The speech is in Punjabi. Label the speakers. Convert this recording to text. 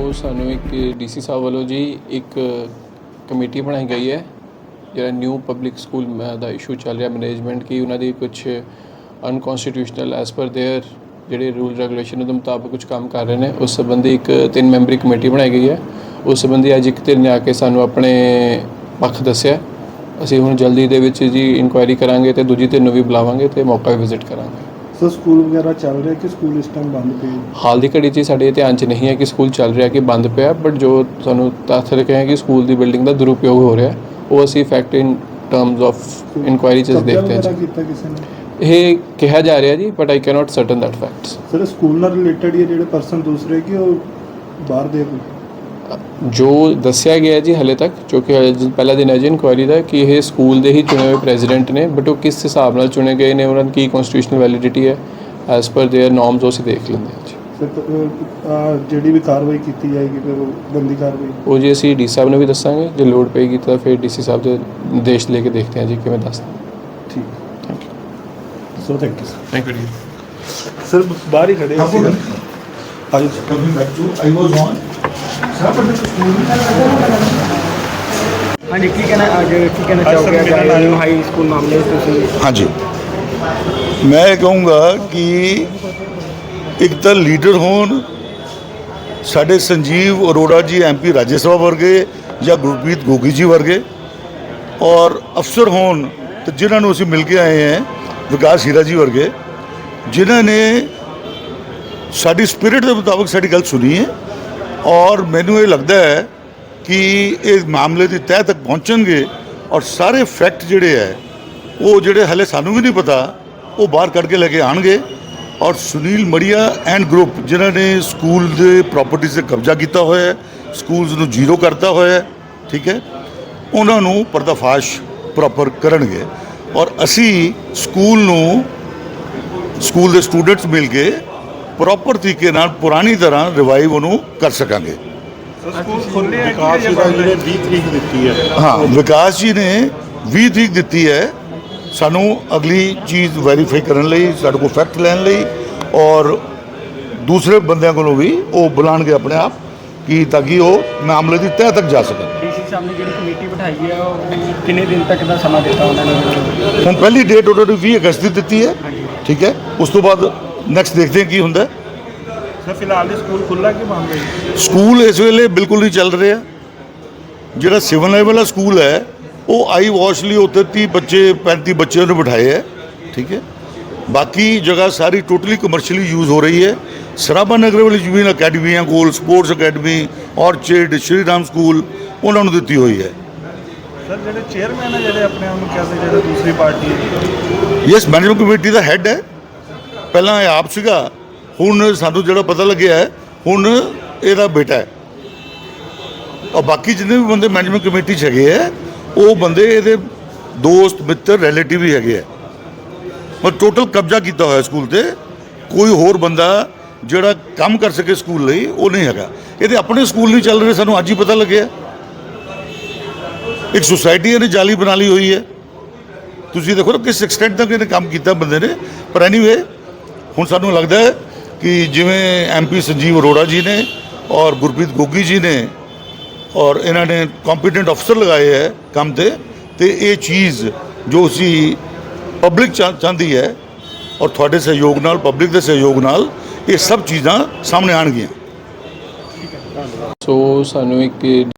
Speaker 1: ਉਹ ਸਾਨੂੰ ਇੱਕ ਡੀਸੀ ਸਾਹਿਬ ਵੱਲੋਂ ਜੀ ਇੱਕ ਕਮੇਟੀ ਬਣਾਈ ਗਈ ਹੈ ਜਿਹੜਾ ਨਿਊ ਪਬਲਿਕ ਸਕੂਲ ਦਾ ਇਸ਼ੂ ਚੱਲ ਰਿਹਾ ਮੈਨੇਜਮੈਂਟ ਕੀ ਉਹਨਾਂ ਦੀ ਕੁਝ ਅਨਕਨਸਟੀਟਿਊਸ਼ਨਲ ਐਸ ਪਰ देयर ਜਿਹੜੇ ਰੂਲ ਰੈਗੂਲੇਸ਼ਨ ਦੇ ਮੁਤਾਬਕ ਕੁਝ ਕੰਮ ਕਰ ਰਹੇ ਨੇ ਉਸ ਸੰਬੰਧੀ ਇੱਕ ਤਿੰਨ ਮੈਂਬਰੀ ਕਮੇਟੀ ਬਣਾਈ ਗਈ ਹੈ ਉਸ ਸੰਬੰਧੀ ਅੱਜ ਇੱਕ ਧਿਰ ਨੇ ਆ ਕੇ ਸਾਨੂੰ ਆਪਣੇ ਪੱਖ ਦੱਸਿਆ ਅਸੀਂ ਹੁਣ ਜਲਦੀ ਦੇ ਵਿੱਚ ਜੀ ਇਨਕੁਆਇਰੀ ਕਰਾਂਗੇ ਤੇ ਦੂਜੀ ਧਿਰ ਨੂੰ ਵੀ ਬੁਲਾਵਾਂਗੇ ਤੇ ਮੌਕਾ ਵਿਜ਼ਿਟ ਕਰਾਂਗੇ
Speaker 2: ਸਰ ਸਕੂਲ ਵਗੈਰਾ ਚੱਲ ਰਿਹਾ ਕਿ ਸਕੂਲ ਇਸ ਟਾਈਮ ਬੰਦ ਪਏ
Speaker 1: ਹਾਲ ਦੀ ਘੜੀ 'ਚ ਸਾਡੇ ਧਿਆਨ 'ਚ ਨਹੀਂ ਹੈ ਕਿ ਸਕੂਲ ਚੱਲ ਰਿਹਾ ਕਿ ਬੰਦ ਪਿਆ ਬਟ ਜੋ ਸਾਨੂੰ ਤੱਥ ਹੈ ਕਿ ਸਕੂਲ ਦੀ ਬਿਲਡਿੰਗ ਦਾ ਦੁਰਉਪਯੋਗ ਹੋ ਰਿਹਾ ਉਹ ਅਸੀਂ fact in terms of inquiry 'ਚ ਦੇਖਦੇ ਹਾਂ
Speaker 2: ਵਗੈਰਾ
Speaker 1: ਜੀ
Speaker 2: ਕੀਤਾ ਕਿਸੇ ਨੇ?
Speaker 1: ਇਹ ਕਿਹਾ ਜਾ ਰਿਹਾ ਜੀ but I cannot certain that facts
Speaker 2: sir school ਨਾਲ ਰਿਲੇਟਡ ਹੀ ਹੈ ਜਿਹੜੇ ਪਰਸਨ ਦੂਸਰੇ ਕਿ ਉਹ ਬਾਹਰ ਦੇ ਕੋਈ?
Speaker 1: ਜੋ ਦੱਸਿਆ ਗਿਆ ਹੈ ਜੀ ਹਲੇ ਤੱਕ ਜੋ ਕਿ ਅੱਜ ਪਹਿਲਾ ਦਿਨ ਹੈ ਜੀ ਇਨਕੁਆਇਰੀ ਦਾ ਕਿ ਇਹ ਸਕੂਲ ਦੇ ਹੀ ਚੁਣੇ ਹੋਏ ਪ੍ਰੈਜ਼ੀਡੈਂਟ ਨੇ ਬਟ ਉਹ ਕਿਸ ਹਿਸਾਬ ਨਾਲ ਚੁਣੇ ਗਏ ਨੇ ਉਹਨਾਂ ਦੀ ਕੀ ਕਨਸਟੀਟਿਊਸ਼ਨਲ ਵੈਲਿਡਿਟੀ ਹੈ ਐਸ ਪਰ देयर ਨੋਰਮਸ ਉਹ ਅਸੀਂ ਦੇਖ ਲੈਂਦੇ ਹਾਂ ਜੀ
Speaker 2: ਸਰ ਤ- ਅਹ, ਆਹ ਜਿਹੜੀ ਵੀ ਕਾਰਵਾਈ ਕੀਤੀ ਜਾਏਗੀ ਫਿਰ ਉਹ ਬੰਦੀ ਕਾਰਵਾਈ
Speaker 1: ਉਹ ਜੀ ਅਸੀਂ ਡੀ ਸਾਹਿਬ ਨੂੰ ਵੀ ਦੱਸਾਂਗੇ ਜੇ ਲੋਡ ਪਏਗੀ ਤਾਂ ਫਿਰ ਡੀਸੀ ਸਾਹਿਬ ਦੇ ਨਿਰਦੇਸ਼ ਲੈ ਕੇ ਦੇਖਦੇ ਹਾਂ ਜੀ ਕਿਵੇਂ ਦੱਸਦੇ
Speaker 2: ਠੀਕ
Speaker 1: thank you
Speaker 2: so thank you sir
Speaker 1: thank you ਜੀ
Speaker 2: ਸਰ ਬਾਹਰ ਹੀ ਖੜੇ
Speaker 3: Couple
Speaker 2: ਸੀ
Speaker 3: minutes.
Speaker 2: ਆਜੋ
Speaker 3: coming back to, I
Speaker 4: ਹਾਂਜੀ ਕੀ ਕਹਿਣਾ ਅੱਜ ਕੀ ਕਹਿਣਾ ਚਾਹੋਗੇ ਅੱਜ ਆਏ ਨਿਊ ਹਾਈ ਸਕੂਲ ਮਾਮਲੇ 'ਚ ਤੁਸੀਂ
Speaker 3: ਹਾਂਜੀ ਮੈਂ ਇਹ ਕਹੂੰਗਾ ਕਿ ਇੱਕ ਤਾਂ ਲੀਡਰ ਹੋਣ ਸਾਡੇ ਸੰਜੀਵ ਅਰੋੜਾ ਜੀ ਐਮਪੀ ਰਾਜ ਸਭਾ ਵਰਗੇ ਜਾਂ ਗੁਰਪ੍ਰੀਤ ਗੋਗੀ ਜੀ ਵਰਗੇ ਔਰ ਅਫਸਰ ਹੋਣ ਤੇ ਜਿਨ੍ਹਾਂ ਨੂੰ ਅਸੀਂ ਮਿਲ ਕੇ ਆਏ ਹਾਂ ਵਿਕਾਸ ਹੀਰਾ ਜੀ ਵਰਗੇ ਜਿਨ੍ਹਾਂ ਨੇ ਸਾਡੀ ਸਪਿਰਿਟ ਦੇ ਮੁਤਾਬਕ ਸਾਡੀ ਗੱਲ ਸੁਣੀ ਹੈ ਔਰ ਮੈਨੂੰ ਇਹ ਲੱਗਦਾ ਹੈ ਕਿ ਇਹ ਮਾਮਲੇ ਦੀ ਤਹਿ ਤੱਕ ਪਹੁੰਚਣਗੇ ਔਰ ਸਾਰੇ ਫੈਕਟ ਜਿਹੜੇ ਹੈ, ਉਹ ਜਿਹੜੇ ਹਲੇ ਸਾਨੂੰ ਵੀ ਨਹੀਂ ਪਤਾ, ਉਹ ਬਾਹਰ ਕੱਢ ਕੇ ਲੈ ਕੇ ਆਣਗੇ ਔਰ ਸੁਨੀਲ ਮੜੀਆ ਐਂਡ ਗਰੁੱਪ ਜਿਨ੍ਹਾਂ ਨੇ ਸਕੂਲ ਦੇ ਪ੍ਰਾਪਰਟੀਜ਼ ਤੇ ਕਬਜ਼ਾ ਕੀਤਾ ਹੋਇਆ ਹੈ ਸਕੂਲਸ ਨੂੰ ਜ਼ੀਰੋ ਕਰਤਾ ਹੋਇਆ ਹੈ, ਠੀਕ ਹੈ? ਉਹਨਾਂ ਨੂੰ ਪਰਦਾਫਾਸ਼ ਪ੍ਰੋਪਰ ਕਰਨਗੇ। ਔਰ ਅਸੀਂ ਸਕੂਲ ਨੂੰ ਸਕੂਲ ਦੇ ਸਟੂਡੈਂਟਸ ਮਿਲ ਕੇ ਪ੍ਰੋਪਰ ਤਰੀਕੇ ਨਾਲ ਪੁਰਾਣੀ ਤਰ੍ਹਾਂ ਰਿਵਾਈਵ ਉਹਨੂੰ ਕਰ ਸਕਾਂਗੇ।
Speaker 2: ਵਿਕਾਸ ਜੀ ਦਾ ਜਿਹੜੇ 20 ਤਰੀਕ ਦਿੱਤੀ ਹੈ।
Speaker 3: ਹਾਂ ਵਿਕਾਸ ਜੀ ਨੇ 20 ਤਰੀਕ ਦਿੱਤੀ ਹੈ। ਸਾਨੂੰ ਅਗਲੀ ਚੀਜ਼ ਵੈਰੀਫਾਈ ਕਰਨ ਲਈ ਸਾਡੇ ਕੋਲ ਫੈਕਟ ਲੈਣ ਲਈ ਔਰ ਦੂਸਰੇ ਬੰਦਿਆਂ ਕੋਲੋਂ ਵੀ ਉਹ ਬੁਲਾਣਗੇ ਆਪਣੇ ਆਪ ਕਿ ਤਾਂ ਕਿ ਉਹ ਮਾਮਲੇ ਦੀ ਤਹਿ ਤੱਕ ਜਾ ਸਕਣ।
Speaker 4: ਡੀਸੀ ਸਾਹਿਬ ਨੇ ਜਿਹੜੀ ਕਮੇਟੀ ਬਿਠਾਈ ਹੈ ਉਹ ਕਿੰਨੇ ਦਿਨ ਤੱਕ ਦਾ ਸਮਾਂ ਦਿੱਤਾ ਉਹਨਾਂ ਨੇ?
Speaker 3: ਹੁਣ ਪਹਿਲੀ ਡੇਟ ਉਹਨਾਂ ਨੇ 20 ਅਗਸਤ ਦੀ ਦਿੱਤੀ ਹੈ। ਠੀਕ ਹੈ। ਉਸ ਤੋਂ ਬਾਅਦ ਨੈਕਸਟ ਦੇਖਦੇ ਹਾਂ ਕੀ ਹੁੰਦਾ। ਹੈ
Speaker 2: ਸਰ ਫਿਲਹਾਲ ਇਹ ਸਕੂਲ ਖੁੱਲਾ ਕਿ ਬੰਦ ਹੈ?
Speaker 3: ਸਕੂਲ ਇਸ ਵੇਲੇ ਬਿਲਕੁਲ ਨਹੀਂ ਚੱਲ ਰਿਹਾ। ਜਿਹੜਾ ਸਿਵਲ ਲੈਵਲ ਵਾਲਾ ਸਕੂਲ ਹੈ ਉਹ ਆਈ ਵਾਸ਼ ਲਈ ਉੱਥੇ 30 ਬੱਚੇ 35 ਬੱਚਿਆਂ ਨੂੰ ਬਿਠਾਏ ਹੈ ਠੀਕ ਹੈ। ਬਾਕੀ ਜਗ੍ਹਾ ਸਾਰੀ ਟੋਟਲੀ ਕਮਰਸ਼ੀਅਲੀ ਯੂਜ਼ ਹੋ ਰਹੀ ਹੈ। ਸਰਾਭਾ ਨਗਰ ਵਾਲੀ ਜੁਬੀਨ ਅਕੈਡਮੀਆਂ ਕੋਲ sports academy Orchid Shri Ram school ਉਹਨਾਂ ਨੂੰ ਦਿੱਤੀ ਹੋਈ ਹੈ।
Speaker 2: ਸਰ ਜਿਹੜੇ ਚੇਅਰਮੈਨ ਹੈ ਜਿਹੜੇ ਆਪਣੇ ਆਪ ਨੂੰ ਕਹਿੰਦੇ ਜਿਹੜੇ ਦੂਸਰੀ ਪਾਰਟੀ ਹੈ।
Speaker 3: ਯੈਸ ਮੈਨੇਜਮੈਂਟ ਕਮੇਟੀ ਦਾ ਹੈੱਡ ਹੈ। ਪਹਿਲਾਂ ਇਹ ਆਪ ਸੀਗਾ, ਹੁਣ ਸਾਨੂੰ ਜਿਹੜਾ ਪਤਾ ਲੱਗਿਆ, ਹੁਣ ਇਹਦਾ ਬੇਟਾ ਹੈ। ਔਰ ਬਾਕੀ ਜਿੰਨੇ ਵੀ ਬੰਦੇ ਮੈਨੇਜਮੈਂਟ ਕਮੇਟੀ 'ਚ ਹੈਗੇ ਆ, ਉਹ ਬੰਦੇ ਇਹਦੇ ਦੋਸਤ, ਮਿੱਤਰ ਰਿਲੇਟਿਵ ਹੀ ਹੈਗੇ ਆ। ਪਰ ਟੋਟਲ ਕਬਜ਼ਾ ਕੀਤਾ ਹੋਇਆ ਸਕੂਲ ਤੇ, ਕੋਈ ਹੋਰ ਬੰਦਾ ਜਿਹੜਾ ਕੰਮ ਕਰ ਸਕੇ ਸਕੂਲ ਲਈ, ਉਹ ਨਹੀਂ ਹੈਗਾ। ਇਹਦੇ ਆਪਣੇ ਸਕੂਲ ਨਹੀਂ ਚੱਲ ਰਹੇ, ਸਾਨੂੰ ਅੱਜ ਹੀ ਪਤਾ ਲੱਗਿਆ। ਇੱਕ ਸੁਸਾਇਟੀ ਇਹਨੇ ਜਾਲੀ ਬਣਾ ਲਈ ਹੋਈ ਹੈ। ਤੁਸੀਂ ਦੇਖੋ ਨਾ ਕਿਸ ਐਕਸਟੈਂਟ ਤੱਕ ਇਹਨੇ ਕੰਮ ਕੀਤਾ ਬੰਦੇ ਨੇ। ਪਰ ਐਨੀਵੇ ਹੁਣ ਸਾਨੂੰ ਲੱਗਦਾ ਹੈ ਕਿ ਜਿਵੇਂ ਐਮਪੀ ਸੰਜੀਵ ਅਰੋੜਾ ਜੀ ਨੇ ਔਰ ਗੁਰਪ੍ਰੀਤ ਗੋਗੀ ਜੀ ਨੇ ਔਰ ਇਹਨਾਂ ਨੇ ਕੰਪੀਟੈਂਟ ਅਫਸਰ ਲਗਾਏ ਹੈ ਕੰਮ ਤੇ ਤੇ ਇਹ ਚੀਜ਼ ਜੋ ਅਸੀਂ ਪਬਲਿਕ ਚਾਹੁੰਦੀ ਹੈ ਔਰ ਤੁਹਾਡੇ ਸਹਿਯੋਗ ਨਾਲ ਪਬਲਿਕ ਦੇ ਸਹਿਯੋਗ ਨਾਲ ਇਹ ਸਭ ਚੀਜ਼ਾਂ ਸਾਹਮਣੇ ਆਣਗੀਆਂ
Speaker 1: ਸੋ ਸਾਨੂੰ ਇੱਕ